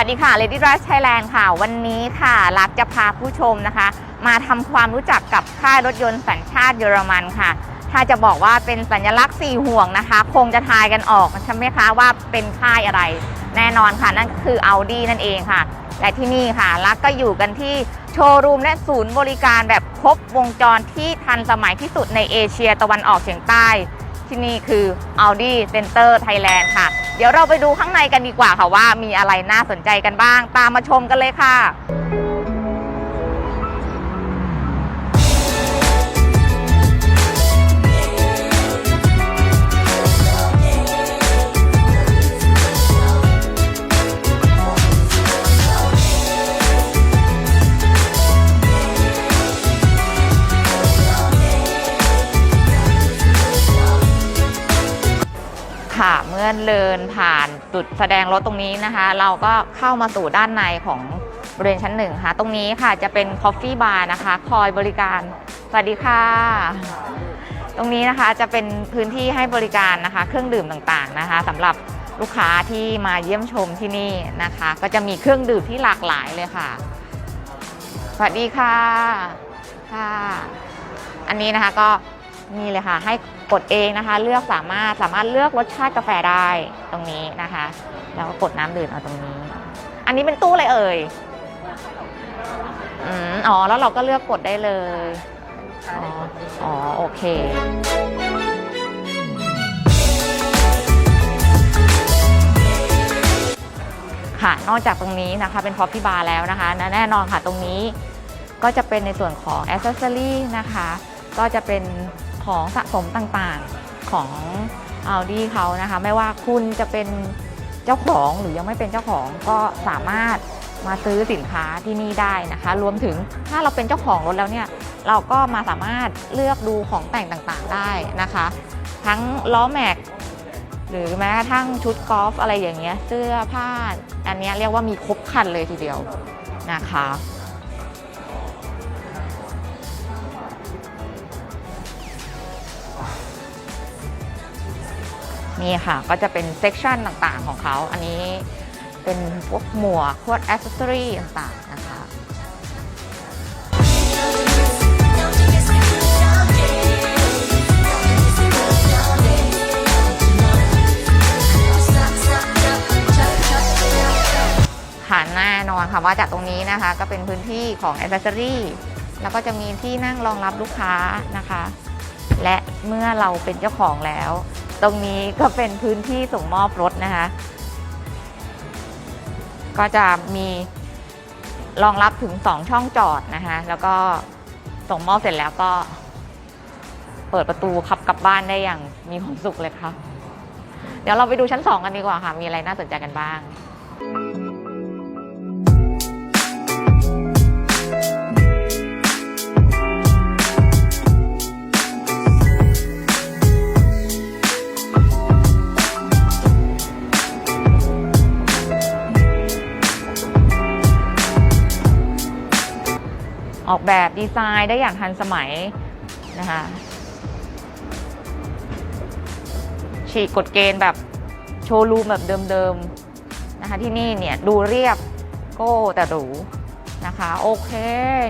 วัสดีค่ะ Lady Drive Thailand ค่ะ วันนี้ค่ะ รักจะพาผู้ชมนะคะ มาทำความรู้จักกับค่ายรถยนต์สัญชาติเยอรมันค่ะ ถ้าจะบอกว่าเป็นสัญลักษณ์สี่ห่วงนะคะ คงจะทายกันออกใช่ไหมคะว่าเป็นค่ายอะไร แน่นอนค่ะนั่นก็คือ Audi นั่นเองค่ะ และที่นี่ค่ะ รักก็อยู่กันที่โชว์รูมและศูนย์บริการแบบครบวงจรที่ทันสมัยที่สุดในเอเชียตะวันออกเฉียงใต้ ที่นี่คือ Audi Center Thailand ค่ะ เดี๋ยวเราไปดูข้างในกันดีกว่าค่ะว่ามีอะไรน่าสนใจกันบ้าง ตามมาชมกันเลยค่ะค่ะ ดินผ่านจุดแสดงรถตรงนี้นะคะ เราก็เข้ามาสู่ด้านในของบริเวณชั้นหนึ่งค่ะ ตรงนี้ค่ะจะเป็นคอฟฟี่บาร์นะคะ คอยบริการ สวัสดีค่ะ ตรงนี้นะคะจะเป็นพื้นที่ให้บริการนะคะ เครื่องดื่มต่างๆนะคะสำหรับลูกค้าที่มาเยี่ยมชมที่นี่นะคะ ก็จะมีเครื่องดื่มที่หลากหลายเลยค่ะ สวัสดีค่ะค่ะ อันนี้นะคะก็นี่เลยค่ะให้ กดเองนะคะ เลือกสามารถสามารถเลือกรสชาติกาแฟได้ตรงนี้นะคะ แล้วก็กดน้ำดื่มเอาตรงนี้ อันนี้เป็นตู้อะไรเอ่ยอ๋อ แล้วเราก็เลือกกดได้เลย อ๋ออ๋โอเคค่ะ นอกจากตรงนี้นะคะเป็นคอฟฟี่บาร์แล้วนะคะและแน่นอนค่ะตรงนี้ก็จะเป็นในส่วนของแอ c เซสซอรี่นะคะ ก็จะเป็น ของสะสมต่างๆของ Audi เขานะคะ ไม่ว่าคุณจะเป็นเจ้าของหรือยังไม่เป็นเจ้าของก็สามารถมาซื้อสินค้าที่นี่ได้นะคะ รวมถึงถ้าเราเป็นเจ้าของรถแล้วเนี่ย เราก็มาสามารถเลือกดูของแต่งต่างๆได้นะคะ ทั้งล้อแม็กหรือแม้กระทั่งชุดกอล์ฟอะไรอย่างเงี้ยเสื้อผ้าอันนี้เรียกว่ามีครบครันเลยทีเดียวนะคะ นี่ค่ะก็จะเป็นเซกชันต่างๆของเขา อันนี้เป็นพวกหมวกพวกอ c เซสซอรี่ต่างๆนะคะค่ะแน่นอนค่ะว่าจากตรงนี้นะคะ ก็เป็นพื้นที่ของอ c เซสซอรี่แล้วก็จะมีที่นั่งรองรับลูกค้านะคะ และเมื่อเราเป็นเจ้าของแล้ว ตรงนี้ก็เป็นพื้นที่ส่งมอบรถนะคะ ก็จะมีรองรับถึง 2 ช่องจอดนะคะ แล้วก็ส่งมอบเสร็จแล้วก็ เปิดประตูขับกลับบ้านได้อย่างมีความสุขเลยค่ะเดี๋ยวเราไปดูชั้น 2 กันดีกว่าค่ะ มีอะไรน่าสนใจกันบ้าง ออกแบบดีไซน์ได้อย่างทันสมัยนะคะฉีกกฎเกณฑ์แบบโชว์รูมแบบเดิมๆนะคะที่นี่เนี่ยดูเรียบโก้แต่หรูนะคะโอเค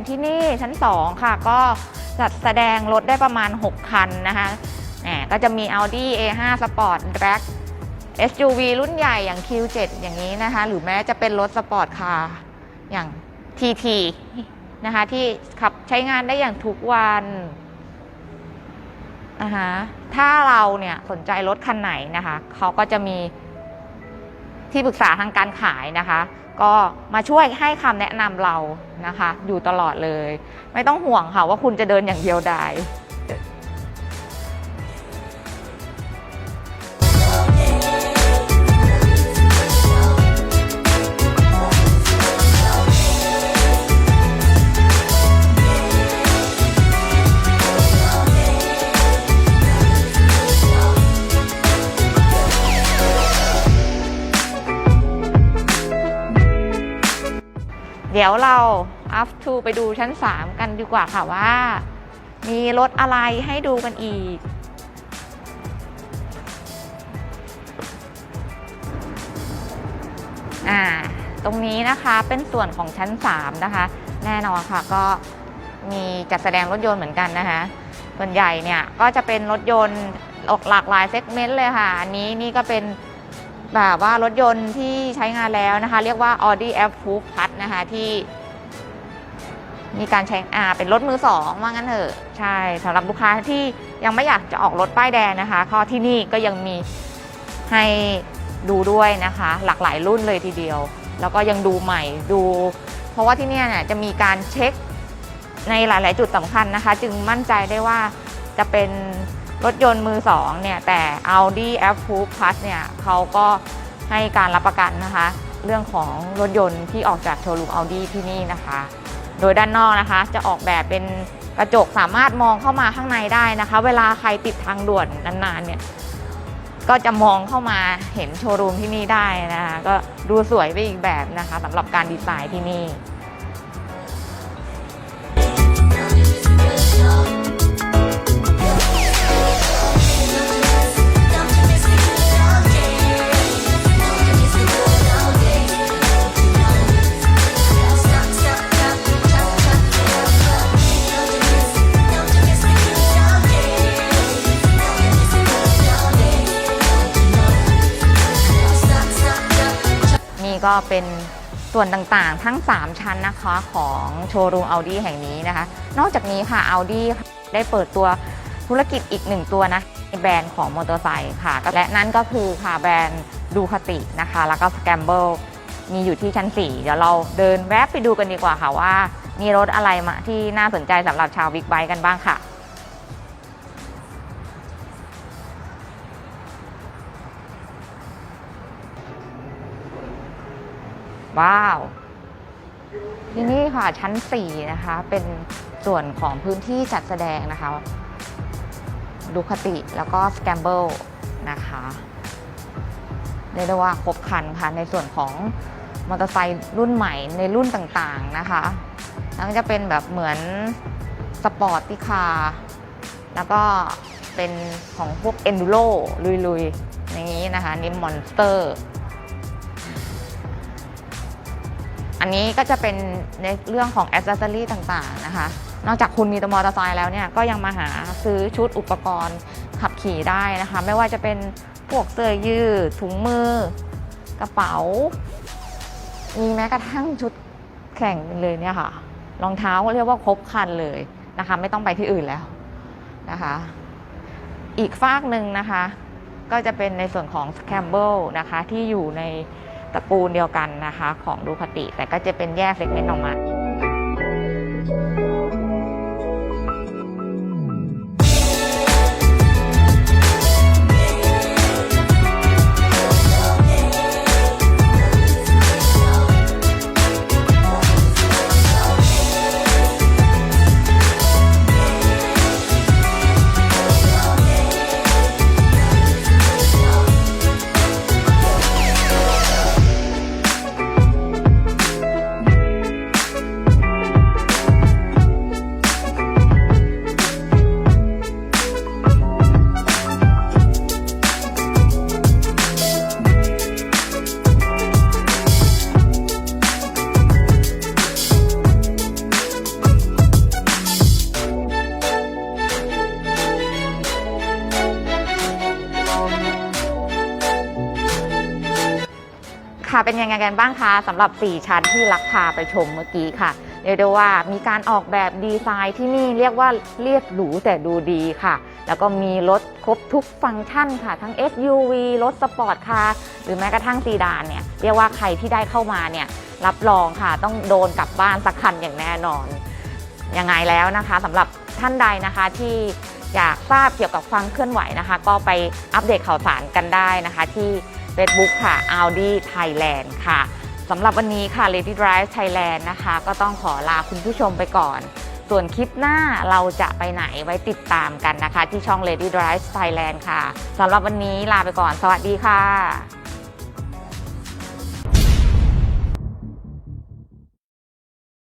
ที่นี่ชั้น 2 ค่ะก็จัดแสดงรถได้ประมาณ 6 คันนะคะแหมก็จะมี Audi A5 Sport Black SUV รุ่นใหญ่อย่าง Q7 อย่างนี้นะคะ หรือแม้จะเป็นรถสปอร์ตคาร์อย่าง TT นะคะที่ขับใช้งานได้อย่างทุกวันนะคะถ้าเราเนี่ยสนใจรถคันไหนนะคะเขาก็จะมีที่ปรึกษาทางการขายนะคะ ก็มาช่วยให้คำแนะนำเรานะคะ อยู่ตลอดเลย ไม่ต้องห่วงค่ะว่าคุณจะเดินอย่างเดียวได้ เดี๋ยวเรา up to ไปดูชั้น 3 กันดีกว่าค่ะว่า มีรถอะไรให้ดูกันอีก อ่า ตรงนี้นะคะเป็นส่วนของชั้น 3 นะคะ แน่นอนค่ะก็มีจัดแสดงรถยนต์เหมือนกันนะคะ ส่วนใหญ่เนี่ยก็จะเป็นรถยนต์หลากหลายเซกเมนต์เลยค่ะ อันนี้นี่ก็เป็น แบบว่ารถยนต์ที่ใช้งานแล้วนะคะ เรียกว่า Audi a p r o v e Plus นะคะที่มีการใช้อ่าเป็นรถมือสองว่างั้นเถอะใช่สำหรับลูกค้าที่ยังไม่อยากจะออกรถป้ายแดงนะคะก็ที่นี่ก็ยังมีให้ดูด้วยนะคะ หลากหลายรุ่นเลยทีเดียว แล้วก็ยังดูใหม่ดู เพราะว่าที่นี่เนี่ยจะมีการเช็คในหลาย ๆ จุดสำคัญนะคะ จึงมั่นใจได้ว่าจะเป็น รถยนต์มือสองเนี่ยแต่ Audi a p p r o v e Plus เนี่ยเขาก็ให้การรับประกันนะคะ เรื่องของรถยนต์ที่ออกจากโชว์รูม Audi ที่นี่นะคะ โดยด้านนอกนะคะจะออกแบบเป็นกระจกสามารถมองเข้ามาข้างในได้นะคะ เวลาใครติดทางด่วนนานๆเนี่ยก็จะมองเข้ามาเห็นโชว์รูมที่นี่ได้นะคะก็ดูสวยไปอีกแบบนะคะสำหรับการดีไซน์ที่นี่ ก็เป็นส่วนต่างๆ ทั้ง 3 ชั้นนะคะของโชว์รูม Audi แห่งนี้นะคะ นอกจากนี้ค่ะ Audi ได้เปิดตัวธุรกิจอีกหนึ่งตัวนะในแบรนด์ของมอเตอร์ไซค์ค่ะ และนั่นก็คือค่ะแบรนด์ดูคตินะคะ แล้วก็สแกมเบิลมีอยู่ที่ชั้น 4 เดี๋ยวเราเดินแวะไปดูกันดีกว่าค่ะว่า มีรถอะไรมาที่น่าสนใจสำหรับชาวบิ๊กไบค์กันบ้างค่ะ ว้าวที่นี่ค่ะชั้น 4 นะคะ เป็นส่วนของพื้นที่จัดแสดงนะคะดูคติแล้วก็สแกมเบิลนะคะเรียกได้ว่าครบครันค่ะ ในส่วนของมอเตอร์ไซค์รุ่นใหม่ในรุ่นต่างๆนะคะทั้งจะเป็นแบบเหมือนสปอร์ตติคาแล้วก็เป็นของพวกเอนดูโรลุยๆอย่างนี้นะคะนี่มอนสเตอร์ อันนี้ก็จะเป็นในเรื่องของอ c เซสซอรี่ต่างๆนะคะ นอกจากคุณมีตัวมอเตอร์ไซค์แล้วเนี่ยก็ยังมาหาซื้อชุดอุปกรณ์ขับขี่ได้นะคะ ไม่ว่าจะเป็นพวกเสื้อยืดถุงมือ กระเป๋า มีแม้กระทั่งชุดแข่งเลยเนี่ยค่ะรองเท้าเรียกว่าครบครันเลยนะคะ ไม่ต้องไปที่อื่นแล้วนะคะ อีกฝากหนึ่งนะคะ ก็จะเป็นในส่วนของ s c a m b l e นะคะที่อยู่ใน ตระกูลเดียวกันนะคะ ของดูคติ แต่ก็จะเป็นแยกเซกเมนต์ออกมา ค่ะเป็นยังไงกันบ้างคะสำหรับ 4 ชั้นที่รักพาไปชมเมื่อกี้ค่ะเรียกได้ว่ามีการออกแบบดีไซน์ที่นี่เรียกว่าเรียบหรูแต่ดูดีค่ะ แล้วก็มีรถครบทุกฟังก์ชันค่ะ ทั้ง SUV รถสปอร์ตคาร์หรือแม้กระทั่งซีดานเนี่ยเรียกว่าใครที่ได้เข้ามาเนี่ยรับรองค่ะ ต้องโดนกลับบ้านสักคันอย่างแน่นอนยังไงแล้วนะคะสำหรับท่านใดนะคะที่อยากทราบเกี่ยวกับความเคลื่อนไหวนะคะ ก็ไปอัปเดตข่าวสารกันได้นะคะที่ Facebook ค่ะ Audi Thailand ค่ะสำหรับวันนี้ค่ะ Lady Drive Thailand นะคะ ก็ต้องขอลาคุณผู้ชมไปก่อน ส่วนคลิปหน้าเราจะไปไหนไว้ติดตามกันนะคะ ที่ช่อง Lady Drive Thailand ค่ะสำหรับวันนี้ลาไปก่อน สวัสดีค่ะ